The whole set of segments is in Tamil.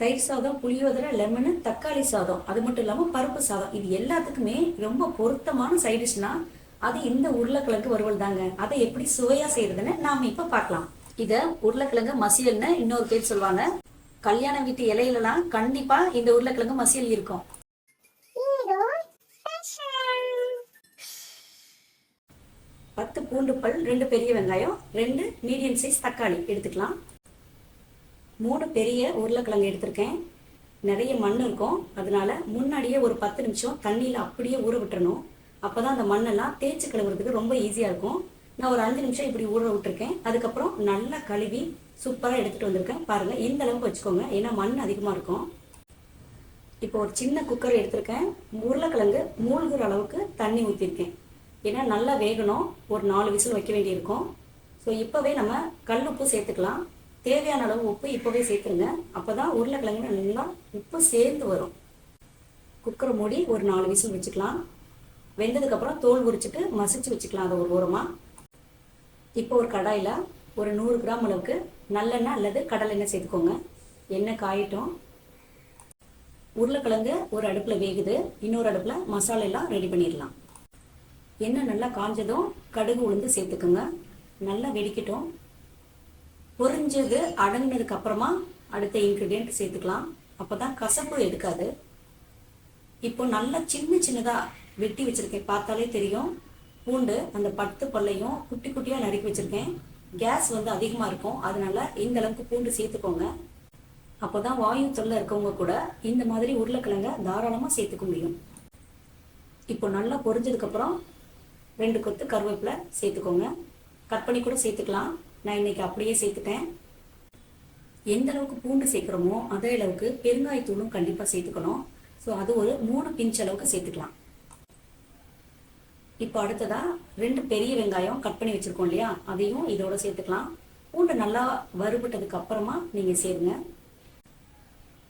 தயிர் சாதம் புளியோதரை லெமனு தக்காளி சாதம். அது மட்டும் இல்லாமல் பருப்பு சாதம். இது எல்லாத்துக்குமே ரொம்ப பொருத்தமான சைட் டிஷ்னா அது இந்த உருளைக்கிழங்கு வறுவல் தாங்க. அதை எப்படி சுவையா செய்யறதுன்னு நாம இப்ப பார்க்கலாம். இத உருளைக்கிழங்கு மசியல்னு இன்னொரு பேர் சொல்லுவாங்க. கல்யாண வீட்டு இலையிலலாம் கண்டிப்பா இந்த உருளைக்கிழங்கு மசியல் இருக்கும். பத்து பூண்டு பல் ரெண்டு பெரிய வெங்காயம் ரெண்டு மீடியம் சைஸ் தக்காளி. எடுத்துக்கலாம். மூணு பெரிய உருளைக்கிழங்கு எடுத்திருக்கேன். நிறைய மண் இருக்கும். அதனால முன்னாடியே ஒரு பத்து நிமிஷம் தண்ணியில் அப்படியே ஊற விட்டுறணும். அப்போ தான் அந்த மண்ணெல்லாம் தேய்ச்சி கழுவுறதுக்கு ரொம்ப ஈஸியாக இருக்கும். நான் ஒரு அஞ்சு நிமிஷம் இப்படி ஊற விட்டுருக்கேன். அதுக்கப்புறம் நல்லா கழுவி சூப்பராக எடுத்துகிட்டு வந்திருக்கேன். பாருங்கள் இந்த அளவுக்கு வச்சுக்கோங்க. ஏன்னா மண் அதிகமாக இருக்கும். இப்போ ஒரு சின்ன குக்கர் எடுத்திருக்கேன். உருளைக்கிழங்கு மூழ்கிற அளவுக்கு தண்ணி ஊற்றிருக்கேன் ஏன்னா நல்லா வேகணும். ஒரு நாலு விசில் வைக்க வேண்டியிருக்கும். ஸோ இப்போவே நம்ம கல் உப்பு சேர்த்துக்கலாம். தேவையான அளவு உப்பு இப்போவே சேர்த்துருங்க. அப்போ தான் உருளைக்கிழங்கு நல்லா உப்பு சேர்ந்து வரும். குக்கரை மூடி ஒரு நாலு விசில் வச்சுக்கலாம். வெந்ததுக்கப்புறம் தோல் உரிச்சிட்டு மசிச்சு வச்சுக்கலாம் அதை ஒரு ஓரமாக இப்போ ஒரு கடாயில் ஒரு நூறு கிராம் அளவுக்கு நல்லெண்ணெய் அல்லது கடலெண்ணெய் சேர்த்துக்கோங்க. எண்ணெய் காயிட்டோம். உருளைக்கிழங்கு ஒரு அடுப்பில் வேகுது. இன்னொரு அடுப்பில் மசாலா எல்லாம் ரெடி பண்ணிடலாம். எண்ணெய் நல்லா காஞ்சதும் கடுகு உளுந்து சேர்த்துக்குங்க. நல்லா வெடிக்கட்டும். பொரிஞ்சது அடங்கினதுக்கு அப்புறமா அடுத்த இன்க்ரீடியன்ட் சேர்த்துக்கலாம். அப்போ தான் கசப்பு எடுக்காது. இப்போ நல்லா சின்ன சின்னதாக வெட்டி வச்சுருக்கேன். பார்த்தாலே தெரியும். பூண்டு அந்த பத்து பல்லையும் குட்டி குட்டியாக நறுக்கி வச்சுருக்கேன். கேஸ் வந்து அதிகமாக இருக்கும். அதனால இந்த அளவுக்கு பூண்டு சேர்த்துக்கோங்க. அப்போ தான் வாயு தொல்லை இருக்கவங்க கூட இந்த மாதிரி உருளைக்கிழங்க தாராளமாக சேர்த்துக்க முடியும். இப்போ நல்லா பொரிஞ்சதுக்கப்புறம் ரெண்டு கொத்து கருவேப்பிலை சேர்த்துக்கோங்க. கட் பண்ணி கூட சேர்த்துக்கலாம். நான் இன்னைக்கு அப்படியே சேர்த்துட்டேன். எந்த அளவுக்கு பூண்டு சேர்க்குறோமோ அதே அளவுக்கு பெருங்காயத்தூளும் கண்டிப்பாக சேர்த்துக்கணும். ஸோ அது ஒரு மூணு பிஞ்ச் அளவுக்கு சேர்த்துக்கலாம். இப்போ அடுத்ததா ரெண்டு பெரிய வெங்காயம் கட் பண்ணி வச்சிருக்கோம் இல்லையா? அதையும் இதோட சேர்த்துக்கலாம். பூண்டு நல்லா வறுபட்டதுக்கு அப்புறமா நீங்கள் சேருங்க.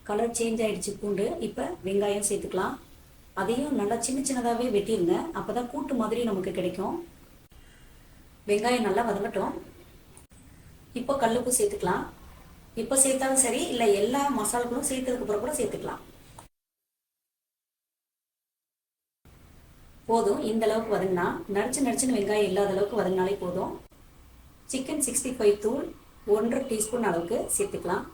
கலர் சேஞ்ச் ஆயிடுச்சு பூண்டு. இப்போ வெங்காயம் சேர்த்துக்கலாம். அதையும் நல்லா சின்ன சின்னதாகவே வெட்டிடுங்க அப்போ தான் கூட்டு மாதிரி நமக்கு கிடைக்கும். வெங்காயம் நல்லா வதங்கட்டும். இப்போ கல்லுப்பு சேர்த்துக்கலாம். இப்போ சேர்த்தாலும் சரி இல்லை எல்லா மசாலாக்களும் சேர்த்ததுக்கு அப்புறம் கூட சேர்த்துக்கலாம். போதும் இந்த அளவுக்கு வதங்கினா நடிச்சு நடிச்சுன்னு வெங்காயம் இல்லாத அளவுக்கு வதங்கினாலே போதும். சிக்கன் சிக்ஸ்டி ஃபைவ் தூள் ஒன்றரை டீஸ்பூன் அளவுக்கு சேர்த்துக்கலாம்.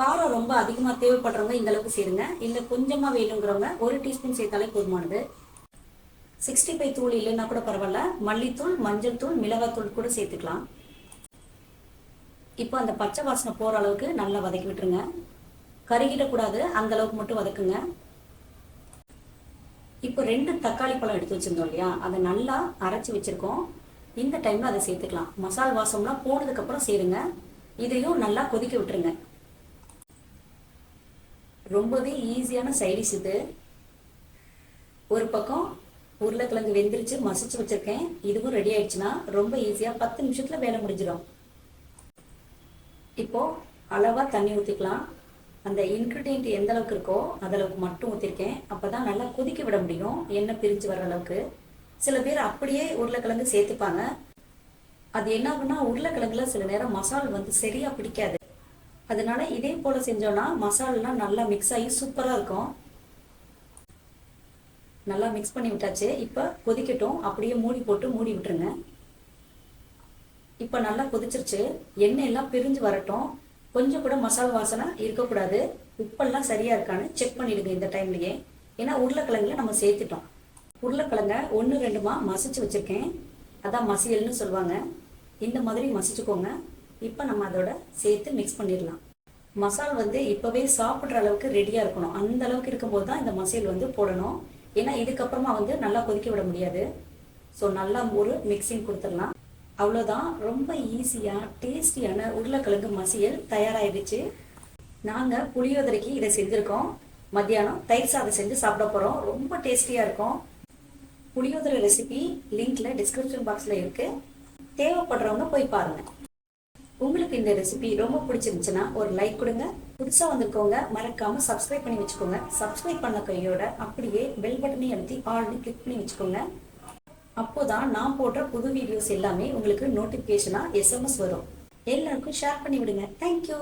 காரம் ரொம்ப அதிகமாக தேவைப்படுறவங்க இந்த அளவுக்கு சேருங்க. இல்லை கொஞ்சமாக வேணுங்கிறவங்க ஒரு டீஸ்பூன் சேர்த்தாலே போதுமானது. சிக்ஸ்டி ஃபைவ் தூள் இல்லைன்னா கூட பரவாயில்ல. மல்லித்தூள் மஞ்சள் தூள் மிளகாத்தூள் கூட சேர்த்துக்கலாம். இப்போ அந்த பச்சை வாசனை போகிற அளவுக்கு நல்லா வதக்கி விட்டுருங்க. கருகிடக்கூடாது அந்த அளவுக்கு மட்டும் வதக்குங்க. இப்போ ரெண்டு தக்காளி பழம் எடுத்து வச்சிருந்தோம் இல்லையா? அதை நல்லா அரைச்சி வச்சுருக்கோம். இந்த டைமில் அதை சேர்த்துக்கலாம். மசால் வாசம்லாம் போனதுக்கப்புறம் சேருங்க. இதையும் நல்லா கொதிக்க விட்டுருங்க. ரொம்பவே ஈஸியான சைடிஷ் இது. ஒரு பக்கம் உருளைக்கிழங்கு வெந்திரிச்சு மசிச்சு வச்சுருக்கேன். இதுவும் ரெடி ஆயிடுச்சுன்னா ரொம்ப ஈஸியாக பத்து நிமிஷத்தில் வேலை முடிஞ்சிடும். இப்போ அளவாக தண்ணி ஊற்றிக்கலாம் அந்த இன்க்ரீடியன்ட் எந்த அளவுக்கு இருக்கோ அந்த அளவுக்கு மட்டும் ஊற்றிருக்கேன் அப்பதான் நல்லா கொதிக்க விட முடியும். எண்ணெய் பிரிஞ்சு வர அளவுக்கு. சில பேர் அப்படியே உருளைக்கிழங்கு சேர்த்துப்பாங்க. அது என்ன ஆகுனா உருளைக்கிழங்குல சில நேரம் மசால் வந்து சரியாக பிடிக்காது. அதனால இதே போல் செஞ்சோன்னா மசாலெலாம் நல்லா மிக்ஸ் ஆகி சூப்பராக இருக்கும். நல்லா மிக்ஸ் பண்ணி விட்டாச்சு. இப்போ கொதிக்கட்டும். அப்படியே மூடி போட்டு மூடி விட்டுருங்க. இப்போ நல்லா கொதிச்சிருச்சு. எண்ணெய் எல்லாம் பிரிஞ்சு வரட்டும். கொஞ்சம் கூட மசாலா வாசனை இருக்கக்கூடாது. உப்பெல்லாம் சரியா இருக்கான்னு செக் பண்ணிடுங்க இந்த டைம்லயே ஏன்னா உருளைக்கிழங்குல நம்ம சேர்த்துட்டோம். உருளைக்கிழங்க ஒன்று ரெண்டுமா மசிச்சு வச்சிருக்கேன். அதான் மசியல்னு சொல்லுவாங்க. இந்த மாதிரி மசிச்சுக்கோங்க. இப்போ நம்ம அதோட சேர்த்து மிக்ஸ் பண்ணிடலாம். மசால் வந்து இப்போவே சாப்பிட்ற அளவுக்கு ரெடியாக இருக்கணும். அந்த அளவுக்கு இருக்கும்போது தான் இந்த மசியல் வந்து போடணும். ஏன்னா இதுக்கப்புறமா வந்து நல்லா கொதிக்க விட முடியாது. ஸோ நல்லா ஒரு மிக்சிங் கொடுத்துடலாம். அவ்வளோதான் ரொம்ப ஈஸியாக டேஸ்டியான உருளைக்கிழங்கு மசியல் தயாராகிடுச்சு நாங்கள் புளியோதரைக்கு இதை செஞ்சுருக்கோம். மத்தியானம் தயிர் சாதம் செஞ்சு சாப்பிட போகிறோம் ரொம்ப டேஸ்டியாக இருக்கும். புளியோதரை ரெசிபி லிங்க்ல டிஸ்கிரிப்ஷன் பாக்ஸில் இருக்குது தேவைப்படுறவங்க போய் பாருங்கள் உங்களுக்கு இந்த ரெசிபி ரொம்ப பிடிச்சிருந்துச்சுன்னா ஒரு லைக் கொடுங்க. புதுசாக வந்திருக்கவங்க மறக்காமல் சப்ஸ்கிரைப் பண்ணி வச்சுக்கோங்க. சப்ஸ்கிரைப் பண்ண கையோட அப்படியே பெல் பட்டனை அழுத்தி ஆல்ரெடி கிளிக் பண்ணி வச்சுக்கோங்க. அப்போதான் நான் போடுற புது வீடியோஸ் எல்லாமே உங்களுக்கு நோட்டிபிகேஷனா எஸ்எம்எஸ் வரும். எல்லாருக்கும் ஷேர் பண்ணி விடுங்க தேங்க்யூ